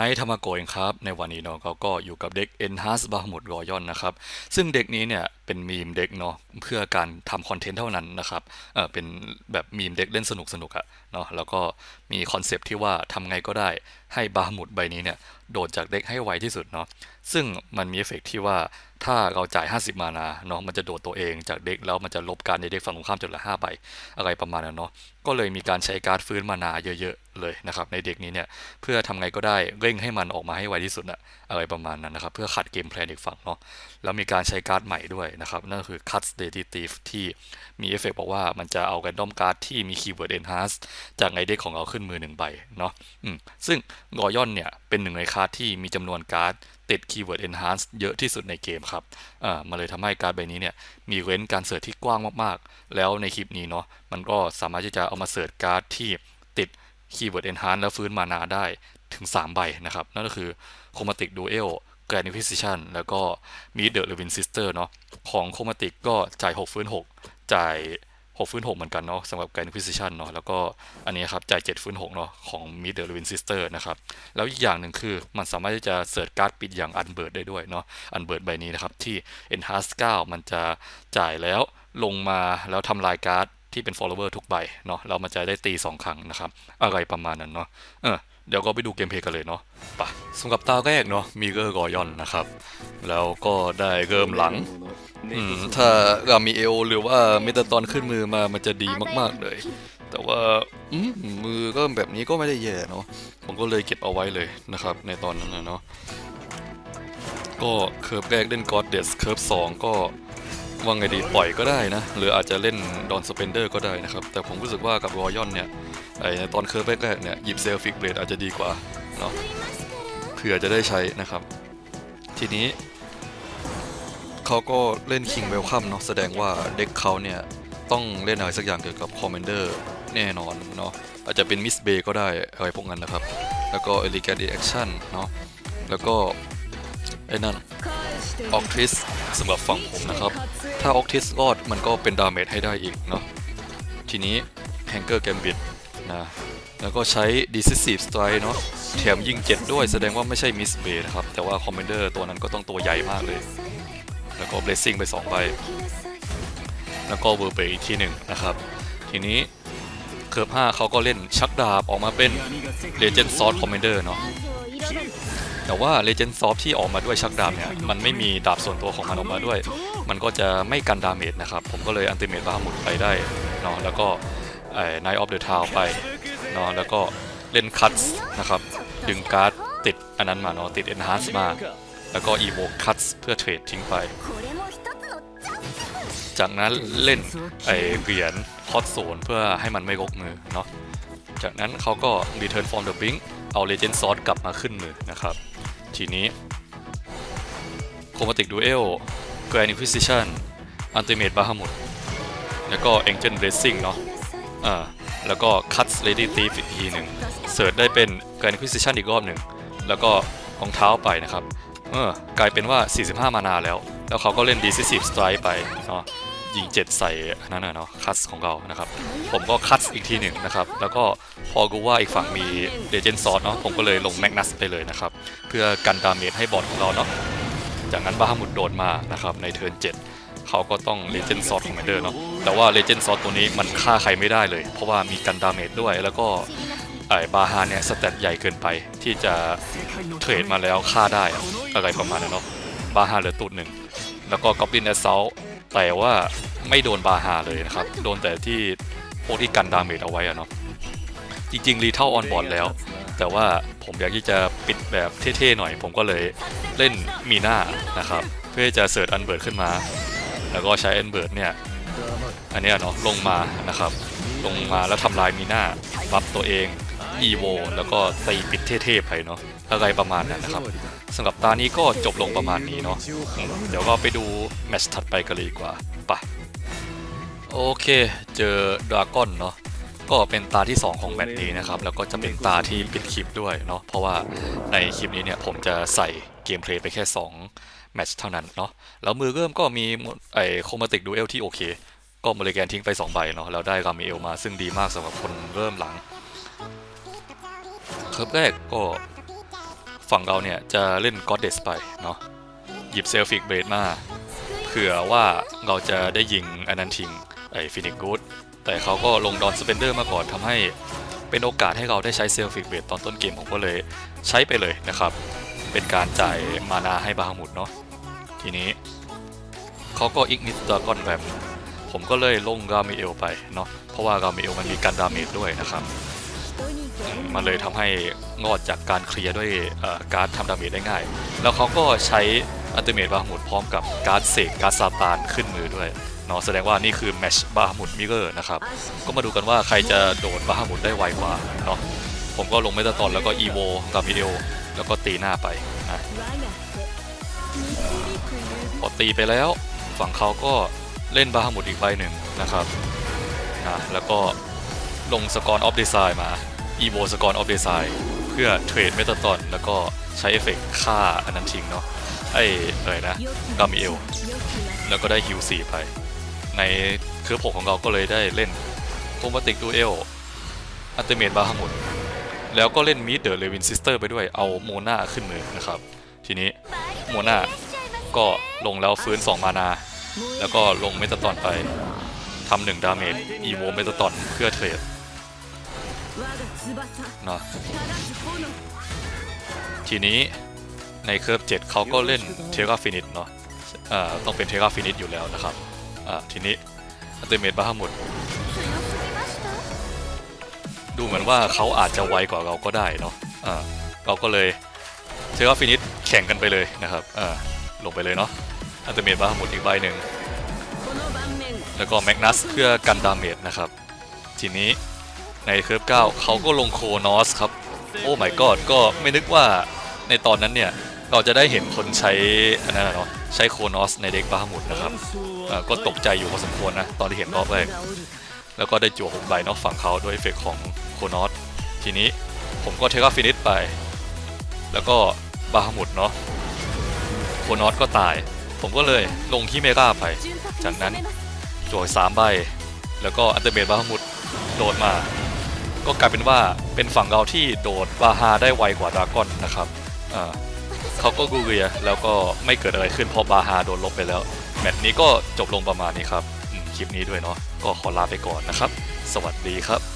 Hi ธรรมโกเองครับ ในวันนี้เนาะเขาก็อยู่กับเด็ก Enhance บาหมุดรอยอนนะครับ ซึ่งเด็กนี้เนี่ยเป็นมีมเด็กเนาะเพื่อการทำคอนเทนต์เท่านั้นนะครับเออเป็นแบบมีมเด็กเล่นสนุกสนุกอะเนาะแล้วก็มีคอนเซปที่ว่าทำไงก็ได้ให้บาหมุดใบนี้เนี่ยโดดจากเด็กให้ไวที่สุดเนาะซึ่งมันมีเอฟเฟกต์ที่ว่าถ้าเราจ่าย 50 มานาเนาะมันจะโดดตัวเองจากเด็กแล้วมันจะลบการในเด็กฝั่งตรงข้ามจนเหลือ5ใบอะไรประมาณนั้นเนาะก็เลยมีการใช้การ์ดฟื้นมานาเยอะๆเลยนะครับในเด็กนี้เนี่ยเพื่อทำไงก็ได้เร่งให้มันออกมาให้ไวที่สุดอะอะไรประมาณนั้นนะครับเพื่อขัดเกมแพลนอีกฝั่งเนาะแล้วมีการใช้การ์ดใหม่ด้วยนะครับนั่นคือ Cut Steady Thief ที่มีเอฟเฟกต์บอกว่ามันจะเอาแรนดอมการ์ดที่มีคีย์เวิร์ด Enhance จากในเด็กของเราขึ้นมือหนึ่งใบเนาะอืมซึ่งรอยอนเนี่ยเป็นหนึ่งในการ์ดที่มีจำนวนการ์ดติดคีย์เวิร์ด Enhance เยอะที่สุดในเกมครับอ่ามาเลยทำให้การ์ดใบนี้เนี่ยมีเว้นการเสิร์ชที่กว้างมากๆ แล้วในคลิปนี้เนาะมันก็สามารถที่จะเอามาเสิร์ชการ์ดที่ติดคีย์เวิร์ด Enhance แล้วฟื้นมานาได้ถึง 3 ใบนะครับ นั่นก็คือ Chromatic Duel Grand Inquisition แล้วก็ Meet the Levin Sister เนาะของ Chromatic ก็จ่าย 6 ฟื้น 6 จ่าย 6ฟื้น6เหมือนกันเนาะสำหรับ Grand Inquisition เนาะแล้วก็อันนี้ครับจ่าย7ฟื้น6เนาะของ Meet the Levin Sister นะครับแล้วอีกอย่างหนึ่งคือมันสามารถที่จะเสิร์ชการ์ดปิดอย่าง Unbird ได้ด้วยเนาะ Unbird ใบนี้นะครับที่ Enhance 9มันจะจ่ายแล้วลงมาแล้วทำลายการ์ดที่เป็น follower ทุกใบเนาะแล้วมันจะได้ตี 2 ครั้งนะครับ อะไรประมาณนั้นเนาะเออ เดี๋ยวก็ไปดูเกมเพลย์กันเลยเนาะไปะสำหรับตาแรกเนาะมีเกอร์กอยอนนะครับ แล้วก็ได้เริ่มหลังอืมถ้ารามีเอลหรือว่าเมตาตอนขึ้นมือมามันจะดีมาก ๆเลย แต่ว่ามมือก็แบบนี้ก็ไม่ได้แย่เนาะผมก็เลยเก็บเอาไว้เลยนะครับ ในตอนนั้นนะเนาะก็เคิร์ฟแรกเล่นกอดเดสเคิร์ฟสองก็ว่าไงดีปล่อยก็ได้นะ หรืออาจจะเล่นดอนสเปนเดอร์ก็ได้นะครับ แต่ผมรู้สึกว่ากับรอยอนเนี่ย ไอตอนเคิร์ฟแรกๆเนี่ยหยิบเซลฟิกเบรดอาจจะดีกว่าเนาะเผื่อจะได้ใช้นะครับ ทีนี้เขาก็เล่น King Welcome เนาะแสดงว่าเด็กเขาเนี่ย ต้องเล่นอะไรสักอย่างเกี่ยวกับ Commander แน่นอนเนาะอาจจะเป็น Miss Bay ก็ได้อะไรพวกนั้นนะครับ แล้วก็ Elegant Action เนาะแล้วก็ไอ้นั่น Octis สสำหรับฝั่งผมนะครับ ถ้า Octis รอดมันก็เป็นดาเมจให้ได้อีกเนาะทีนี้ Hanger Gambit นะแล้วก็ใช้ Decisive Strike เนาะแถมยิง 7 ด้วยแสดงว่าไม่ใช่ Miss Bay นะครับ แต่ว่า Commander ตัวนั้นก็ต้องตัวใหญ่มากเลย แล้วก็ Blessing ไป 2 ใบ แล้วก็เวอร์เบอีกทีหนึ่งนะครับ ทีนี้เคิร์ฟ5เขาก็เล่นชักดาบออกมาเป็น Legend Sword Commander เนาะแต่ว่า Legend Sword ที่ออกมาด้วยชักดาบเนี่ย มันไม่มีดาบส่วนตัวของมันออกมาด้วย มันก็จะไม่กันดาเมจนะครับ ผมก็เลยอันติเมตบาหมุดไปได้เนาะแล้วก็ ไอ้ Night of the Town ไปเนาะแล้วก็เล่นคัตนะครับ ดึงการ์ดติดอันนั้นมาเนาะติด Enhance มา แล้วก็ Evoke Cuts เพื่อเทรดทิ้งไป จากนั้นเล่นไอเหรียญฮอตโซนเพื่อให้มันไม่รกมือเนาะจากนั้นเขาก็ Return from the Brink เอา Legend Sword กลับมาขึ้นมือนะครับ ทีนี้ Chromatic Duel Grand Inquisition Ultimate Bahamut แล้วก็ Angel Blessing เนาะ อ่าแล้วก็ Cut Lady Thief อีกทีหนึ่งเสิร์ชได้เป็น Grand Inquisition อีกรอบหนึ่งแล้วก็รองเท้าไปนะครับเออกลายเป็นว่า 45 มานาแล้ว แล้วเขาก็เล่น Decisive Strike ไปเนาะยิง 7 ใส่อันนั่นนะเนาะคัสของเรานะครับ ผมก็คัสอีกทีหนึ่งนะครับ แล้วก็พอรู้ว่าอีกฝั่งมี Legend Sword เนาะผมก็เลยลง Magnus ไปเลยนะครับ เพื่อกันดาเมจให้บอทของเราเนาะจากนั้นบาฮามุดโดดมานะครับในเทิร์น7 เขาก็ต้อง Legend Sword Commander เนาะแต่ว่า Legend Sword ตัวนี้มันฆ่าใครไม่ได้เลย เพราะว่ามีกันดาเมจด้วย แล้วก็ไอ้บาฮาเนี่ยสเตตใหญ่เกินไปที่จะเทรดมาแล้วฆ่าได้อะอะไรประมาณนั้นเนาะบาฮาเหลือตูดหนึ่งแล้วก็ Goblin Assault แต่ว่าไม่โดนบาฮาเลยนะครับ โดนแต่ที่พวกที่กันดาเมจเอาไว้อะเนาะจริงๆรีเท่าออนบอร์ดแล้ว แต่ว่าผมอยากที่จะปิดแบบเท่ๆหน่อย ผมก็เลยเล่นมีหน้านะครับ เพื่อจะเสิร์ชอันเบิร์ดขึ้นมา แล้วก็ใช้อันเบิร์ดเนี่ยอันนี้เนาะลงมานะครับ ลงมาแล้วทำลายมีหน้าบัฟตัวเองอีโวแล้วก็ตีปิดเท่ๆไปเนาะอะไรประมาณนั้นนะครับสำหรับตานี้ก็จบลงประมาณนี้เนาะเดี๋ยวก็ไปดูแมตช์ถัดไปกันเลยดีกว่าไปะโอเคเจอดราก้อนเนาะก็เป็นตาที่ 2 ของแมตช์นี้นะครับ แล้วก็จะเป็นตาที่ปิดคลิปด้วยเนาะเพราะว่าในคลิปนี้เนี่ยผมจะใส่เกมเพลย์ไปแค่ 2 แมตช์เท่านั้นเนาะแล้วมือเริ่มก็มีไอโคมาติกดูเอลที่โอเค ก็มเลแกนทิ้งไป 2 ใบเนาะแล้วได้รามิเอลมาซึ่งดีมากสำหรับคนเริ่มหลังเคิร์ฟแรกก็ฝั่งเราเนี่ย จะเล่น Goddess ไปเนาะหยิบเซลฟิกเบรดมาเผื่อว่าเราจะได้ยิงอันนั้นทิ้งไอ้ฟินิกกูดแต่เขาก็ลงดอนสเปนเดอร์มาก่อนทำให้เป็นโอกาสให้เราได้ใช้เซลฟิกเบรดตอนต้นเกมผมก็เลยใช้ไปเลยนะครับ เป็นการจ่ายมานาให้บาฮามุดเนาะ ทีนี้เขาก็อิกนิสดากอนแวมผมก็เลยลงรามิเอลไปเนาะเพราะว่ารามิเอลมันมีการดาเมจด้วยนะครับ มันเลยทำให้งอดจากการเคลียร์ด้วยการ์ดทำดาเมจได้ง่าย แล้วเขาก็ใช้อัลติเมทบาฮมุดพร้อมกับการ์ดเสกการ์ดซาตานขึ้นมือด้วยเนาะแสดงว่านี่คือแมชบาฮมุดมิเรอร์นะครับ ก็มาดูกันว่าใครจะโดดบาฮมุดได้ไวกว่าเนาะผมก็ลงเมตาตอนแล้วก็อีโวกับมิเอลแล้วก็ตีหน้าไปนะ พอตีไปแล้วฝั่งเขาก็เล่นบาฮมุดอีกใบหนึ่งนะครับนะแล้วก็ลงสกอร์ออฟเดซายมาอีโวสกอร์ออฟเดซายเพื่อเทรดเมตาตอนแล้วก็ใช้เอฟเฟกฆ่าอันนั้นทิ้งเนาะไอ้อะไรนะดามิเอลแล้วก็ได้ฮิว4ไป ในเครือผกของเราก็เลยได้เล่นโคมติกดูเอลอัลเตเมทบาฮามุดแล้วก็เล่นมีดเดอร์เลวินซิสเตอร์ไปด้วยเอาโมนาขึ้นมือนะครับ ทีนี้ โมนาก็ลงแล้วฟื้น 2 มานา แล้วก็ลงเมตาตอนไปทำหนึ่งดาเมจอีโวเมตาตอนเพื่อเทรดเนาะทีนี้ในเคอร์ฟ7เขาก็เล่นเทราฟินิตเนาะต้องเป็นเทราฟินิตอยู่แล้วนะครับทีนี้อัลติเมทบาฮามุดดูเหมือนว่าเขาอาจจะไวกว่าเราก็ได้เนาะเราก็เลยเทราฟินิต แข่งกันไปเลยนะครับอ่าลงไปเลยเนาะอัลติเมทบาฮามุดอีกใบหนึ่งแล้วก็แมกนัสเพื่อกันดาเมจนะครับ ทีนี้ในเคิร์ฟ9เขาก็ลงโคนอสครับ โอ้ my god ก็ไม่นึกว่าในตอนนั้นเนี่ย เราจะได้เห็นคนใช้อันนั้นเนาะใช้โคนอสในเด็กบาฮามุดนะครับอ่อก็ตกใจอยู่พอสมควรนะ ตอนที่เห็นรอบแรกแล้วก็ได้จั่วหกใบนอกฝั่งเขาด้วยเอฟเฟกต์ของโคนอสทีนี้ผมก็เทคาฟินิชไป แล้วก็ บาฮามุดเนาะโคนอสก็ตาย ผมก็เลยลงฮิเมราไป จากนั้นจั่วสามใบ แล้วก็อันเตเบดบาฮามุดโดดมา ก็กลายเป็นว่าเป็นฝั่งเราที่โดดบาฮาได้ไวกว่าดรากอนนะครับอ่าเขาก็กูเรียแล้วก็ไม่เกิดอะไรขึ้นเพราะบาฮาโดนลบไปแล้ว แมตช์นี้ก็จบลงประมาณนี้ครับคลิปนี้ด้วยเนาะก็ขอลาไปก่อนนะครับ สวัสดีครับ